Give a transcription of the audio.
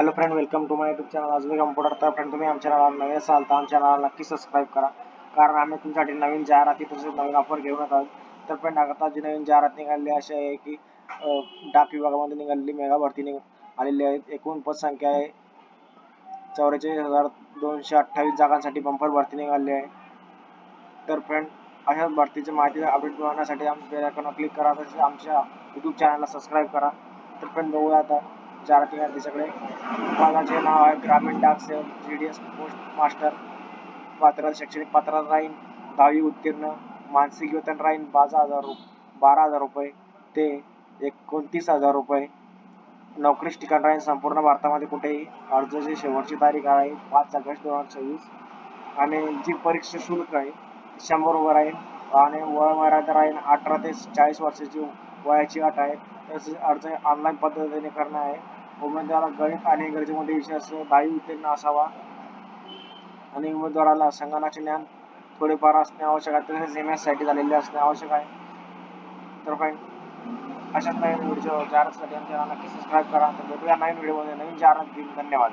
Hello friend welcome to my YouTube channel आज मी computer तर फ्रेंड तुम्ही आमच्या चॅनलवर नवे असाल तर आमच्या चॅनलला नक्की सबस्क्राईब करा. कारण आम्ही तुमच्यासाठी नवीन जाहिराती तसेच नवीन ऑफर घेऊन येत आहोत. तर फ्रेंड आता जी नवीन जाहिरात निघाली अशी आहे की डाक विभागामध्ये निघालेली मेगा भरती निघ आलेली आहे. एकूण पदसंख्या आहे चौवेचाळीस हजार दोनशे अठ्ठावीस जागांसाठी बंपर भरती निघाली आहे. तर फ्रेंड अशाच भरतीची माहिती अपडेट मिळवण्यासाठी आमच्या बेल आयकॉनवर क्लिक करा. तसेच आमच्या यूट्यूब चॅनलला सबस्क्राईब करा. तर फ्रेंड बघूया आता. चार ठिकाणी तिच्याकडे. विभागाचे नाव आहे ग्रामीण डाक सेवक G D S post master पात्र शैक्षणिक पात्रता राहील दहावी उत्तीर्ण मानसिक वेतन राहीन बारा हजार बारा हजार रुपये ते एकोणतीस हजार रुपये. नोकरीस ठिकाण राहील संपूर्ण भारतामध्ये कुठेही अर्जाची शेवटची तारीख आहे पाच ऑगस्ट दोन हजार चोवीस आणि जी परीक्षा शुल्क आहे शंभर रुपये राहील आणि वय मर्यादा राहील अठरा ते चाळीस वर्षाची वयाची अट आहे. तसेच अर्ज ऑनलाईन पद्धतीने करणं आहे. उमेदवाराला गणित आणि इंग्रजीमध्ये विषय असं दहावी उत्तीर्ण असावा. आणि उमेदवाराला संगणकाचे ज्ञान थोडेफार असणे आवश्यक आहे. तसेच एम एससाठी झालेले असणे आवश्यक आहे. तर फाईन अशाच नवीन व्हिडिओ जाहिरातीसाठी आमच्या नक्की सबस्क्राईब करा. तर भेटूया नवीन व्हिडिओमध्ये नवीन जाहिरात घेऊन धन्यवाद.